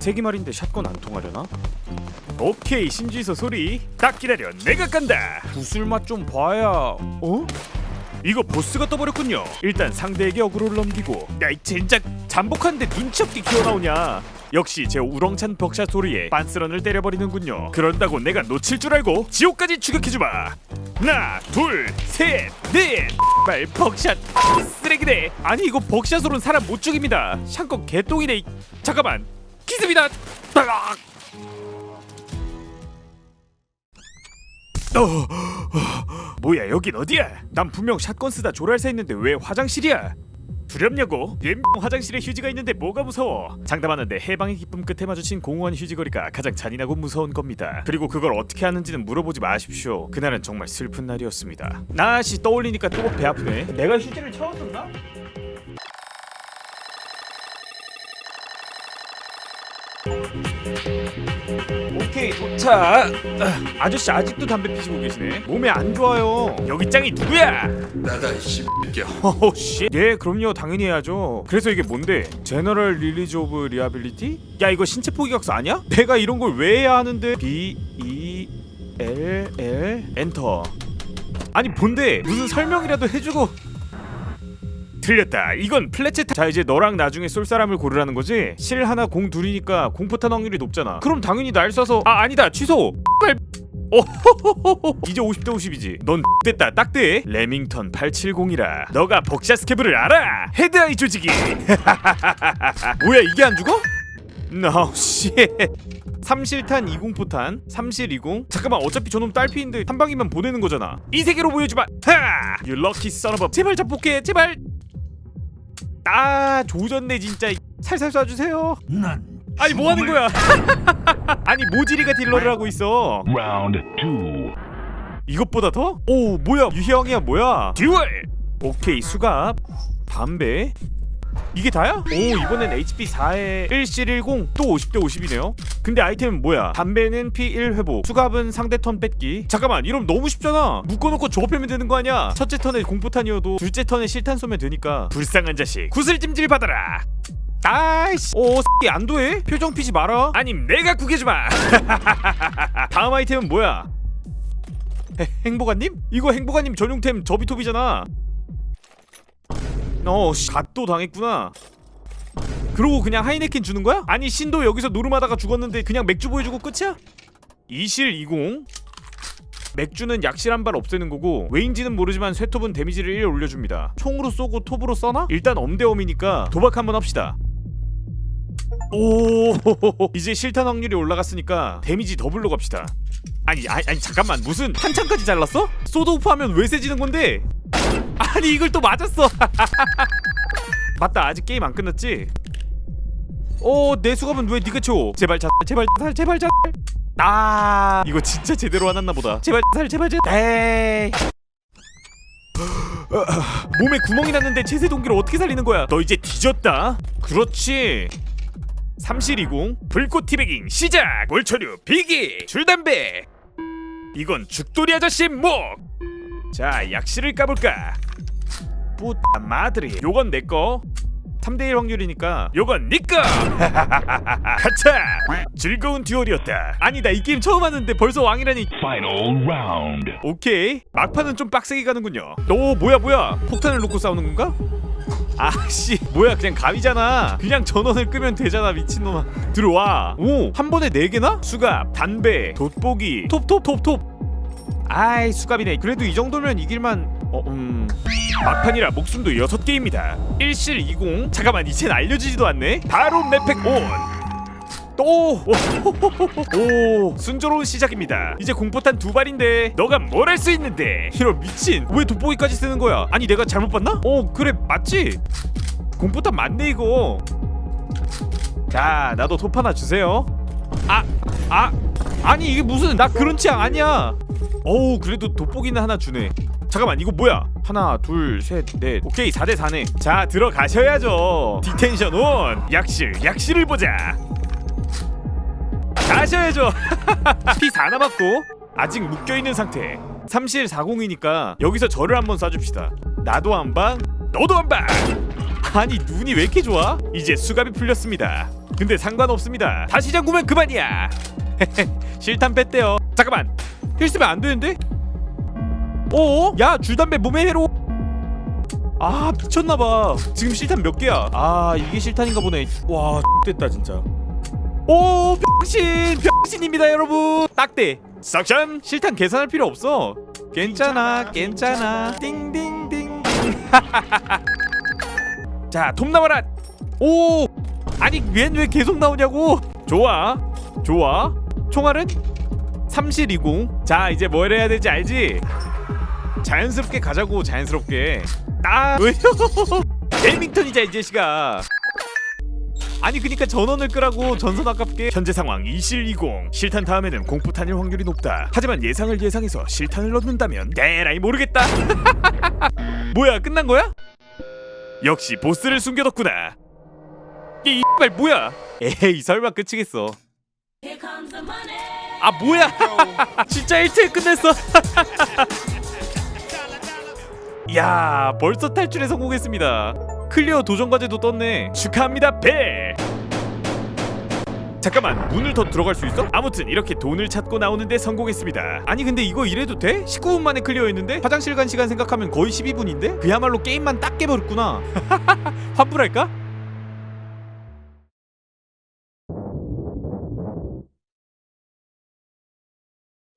세기 말인데 샷건 안 통하려나? 오케이 신지서 소리 딱 기다려. 내가 간다. 구슬 맛좀 봐야. 어? 이거 보스가 떠버렸군요. 일단 상대에게 어그로를 넘기고. 야이 젠장 잠복하는데 눈치 없게 기어나오냐? 역시 제 우렁찬 벅샷 소리에 빤스런을 때려버리는군요. 그런다고 내가 놓칠 줄 알고 지옥까지 추격해주마. 하나 둘셋넷. 말 벅샷 이 쓰레기네. 아니 이거 벅샷으로는 사람 못 죽입니다. 샹건 개똥이네. 이- 잠깐만 따악. 어, 어, 뭐야 여긴 어디야? 난 분명 샷건 쓰다 조랄사 있는데 왜 화장실이야? 두렵냐고? 엠 화장실에 휴지가 있는데 뭐가 무서워? 장담하는데 해방의 기쁨 끝에 마주친 공허한 휴지거리가 가장 잔인하고 무서운 겁니다. 그리고 그걸 어떻게 하는지는 물어보지 마십시오. 그날은 정말 슬픈 날이었습니다. 나씨 떠올리니까 또배 아프네. 내가 휴지를 채웠었나? 오케이 도착. 아, 아저씨 아직도 담배 피시고 계시네. 몸에 안 좋아요. 여기 짱이 누구야? 나다 이 씨X야 오 씨. 예, 그럼요. 당연히 해야죠. 그래서 이게 뭔데? 제너럴 릴리즈 오브 리하빌리티? 야, 이거 신체 포기각서 아니야? 내가 이런 걸 왜 해야 하는데? B E L L 엔터. 아니, 뭔데? 무슨 설명이라도 해 주고 틀렸다. 이건 플래체트. 자 이제 너랑 나중에 쏠 사람을 고르라는 거지. 실 하나 공 둘이니까 공포탄 확률이 높잖아. 그럼 당연히 날 쏴서 아 아니다 취소. 발- 오 이제 50대 50이지. 넌 됐다 딱대. 레밍턴 870이라. 너가 벅샷 스케브를 알아? 헤드아이 조직이. 뭐야 이게 안 죽어? No shit. 삼실탄 20포탄, 삼실 20. 잠깐만 어차피 저놈 딸피인데 한 방이면 보내는 거잖아. 이 세계로 보여주마. 하! You lucky son of a. 제발 잡복해 제발. 아 조졌네 진짜. 살살 쏴주세요. 난 아니 뭐 하는 거야? 아니 모지리가 딜러를 하고 있어. Round two. 이것보다 더? 오 뭐야 유희왕이야 뭐야? 듀얼. 오케이 수갑, 담배. 이게 다야? 오 이번엔 HP 4에 1C10 또 50대 50이네요 근데 아이템은 뭐야? 담배는 P1 회복 수갑은 상대 턴 뺏기. 잠깐만 이러면 너무 쉽잖아. 묶어놓고 조합하면 되는 거 아니야? 첫째 턴에 공포탄이어도 둘째 턴에 실탄 쏘면 되니까. 불쌍한 자식. 구슬찜질 받아라. 아이씨. 오 X이 안도해? 표정 피지 마라. 아님 내가 구겨주마. 다음 아이템은 뭐야? 해- 행복한님? 이거 행복한님 전용템 저비톱이잖아. 어, 씨, 갓도 당했구나. 그러고 그냥 하이네켄 주는 거야? 아니 신도 여기서 노름하다가 죽었는데 그냥 맥주 보여주고 끝이야? 이실 20 맥주는 약실 한 발 없애는 거고 왜인지는 모르지만 쇠톱은 데미지를 1 올려줍니다 총으로 쏘고 톱으로 써나? 일단 엄대엄이니까 도박 한번 합시다 오 이제 실탄 확률이 올라갔으니까 데미지 더블로 갑시다 아니 아니, 아니 잠깐만 무슨 한창까지 잘랐어? 소드오프 하면 왜 세지는 건데? 아니 이걸 또 맞았어 맞다 아직 게임 안 끝났지? 어 내 수갑은 왜 네가 채워 제발 자 제발 살 제발 자아 이거 진짜 제대로 안 왔나 보다. 제발 살 제발 자. 에이. 몸에 구멍이 났는데 제세 동기를 어떻게 살리는 거야? 너 이제 뒤졌다. 그렇지. 삼실이공 불꽃 티베깅 시작! 몰초류 비기! 줄담배! 이건 죽돌이 아저씨 목 자 약실을 까볼까? 뿌따 마드리 요건 내꺼 3대1 확률이니까 요건 니꺼! 가차! 즐거운 듀얼이었다. 아니다 이 게임 처음 하는데 벌써 왕이라니. Final round. 오케이. 막판은 좀 빡세게 가는군요. 너 뭐야 뭐야? 폭탄을 놓고 싸우는 건가? 아씨 뭐야 그냥 감이잖아. 그냥 전원을 끄면 되잖아 미친놈아. 들어와. 오 한 번에 네개나? 수갑 담배 돋보기. 톱톱톱톱 아이 수갑이네 그래도 이 정도면 이길만 어, 음 막판이라 목숨도 6개입니다 1실 20 잠깐만 이젠 알려지지도 않네 바로 맵팩 온 또! 오, 순조로운 시작입니다. 이제 공포탄 두 발인데 너가 뭘 할 수 있는데? 이런 미친. 왜 돋보기까지 쓰는 거야? 아니 내가 잘못 봤나? 어, 그래 맞지? 공포탄 맞네 이거. 자, 나도 톱 하나 주세요. 아, 아, 아니 이게 무슨 나 그런 취향 아니야. 어우, 그래도 돋보기는 하나 주네. 잠깐만 이거 뭐야? 하나 둘셋넷. 오케이 4대 4네. 자 들어가셔야죠. 디텐션 온. 약실 약실을 보자. 가셔야죠. P4 남았고 아직 묶여있는 상태. 3실 40이니까 여기서 저를 한번 쏴줍시다. 나도 한방 너도 한방. 아니 눈이 왜 이렇게 좋아? 이제 수갑이 풀렸습니다 근데 상관없습니다. 다시 잠그면 그만이야. 실탄 뺐대요 잠깐만. 힐 쓰면 안 되는데? 어? 야 줄담배 몸에 해로. 아 미쳤나봐. 지금 실탄 몇 개야? 아 이게 실탄인가 보네. 와 됐다 진짜. 오 병신! 병신입니다 여러분! 딱대. 싹션 실탄 계산할 필요 없어. 괜찮아 괜찮아. 띵띵띵. 자 돔 나와라. 오 아니 웬 왜 계속 나오냐고 좋아 좋아 총알은 3720. 자 이제 뭘 해야 될지 알지? 자연스럽게 가자고 자연스럽게. 아 왜요? 벨밍턴이자 이 자식아. 아니 그니까 전원을 끄라고 전선 아깝게 현재 상황 2실20 실탄 다음에는 공포탄일 확률이 높다 하지만 예상을 예상해서 실탄을 넣는다면 에라이 모르겠다 뭐야 끝난 거야? 역시 보스를 숨겨뒀구나 이 이발 뭐야? 에이 설마 끝이겠어. 아 뭐야? 진짜 1대1 끝냈어? 야 벌써 탈출에 성공했습니다. 클리어 도전 과제도 떴네. 축하합니다 벨 잠깐만 문을 더 들어갈 수 있어? 아무튼 이렇게 돈을 찾고 나오는데 성공했습니다. 아니 근데 이거 이래도 돼? 19분 만에 클리어했는데? 화장실 간 시간 생각하면 거의 12분인데? 그야말로 게임만 딱 깨버렸구나. 환불할까?